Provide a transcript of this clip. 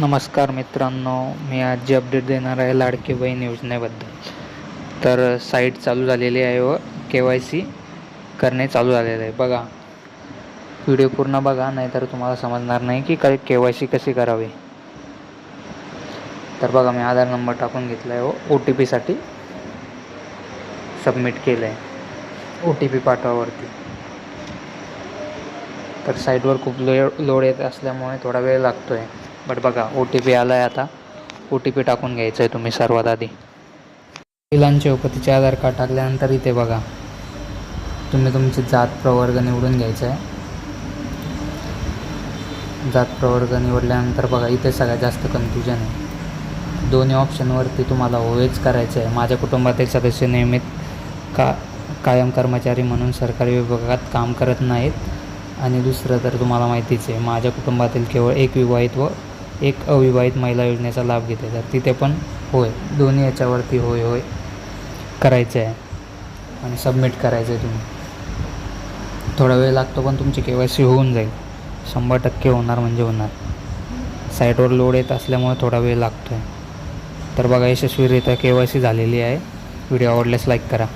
नमस्कार मित्रांनो मी आज जे अपडेट देणार आहे लाडकी बहीण योजनेबद्दल. तर साईट चालू झालेली आहे व के वाय सी करणे चालू झालेलं आहे. बघा व्हिडिओ पूर्ण बघा नाहीतर तुम्हाला समजणार नाही की काय के वाय सी कशी करावी. तर बघा मी आधार नंबर टाकून घेतला आहे हो, व ओ टी पीसाठी सबमिट केलं आहे ओ टी पी पाठवावरती. तर साईटवर खूप लो लोड येत असल्यामुळे थोडा वेळ लागतो आहे बट बघा ओ टी पी आला आहे आता. ओ टी पी टाकून घ्यायचं आहे तुम्ही सर्वात आधी. महिलांचे उपतीचे आधार कार्ड टाकल्यानंतर इथे बघा. तुम्ही तुमची जात प्रवर्ग निवडून घ्यायचं आहे जात प्रवर्ग निवडल्यानंतर बघा इथे सगळ्यात जास्त कन्फ्युजन आहे. दोन्ही ऑप्शनवरती तुम्हाला ओवेच करायचं आहे माझ्या कुटुंबातील सदस्य नियमित का कायम कर्मचारी म्हणून सरकारी विभागात काम करत नाहीत. आणि दुसरं तर तुम्हाला माहितीच आहे माझ्या कुटुंबातील केवळ एक विवाहित व एक अविवाहित महिला योजनेचा लाभ घेते. तर तिथे पण होय दोन्ही याच्यावरती होय होय करायचं आहे आणि सबमिट करायचं आहे तुम्ही. थोडा वेळ लागतो पण तुमची के वाय सी होऊन जाईल. शंभर टक्के होणार म्हणजे होणार. साईटवर लोड येत असल्यामुळे थोडा वेळ लागतो आहे तर बघा यशस्वीरित्या के वाय सी झालेली आहे. व्हिडिओ आवडल्यास लाईक करा.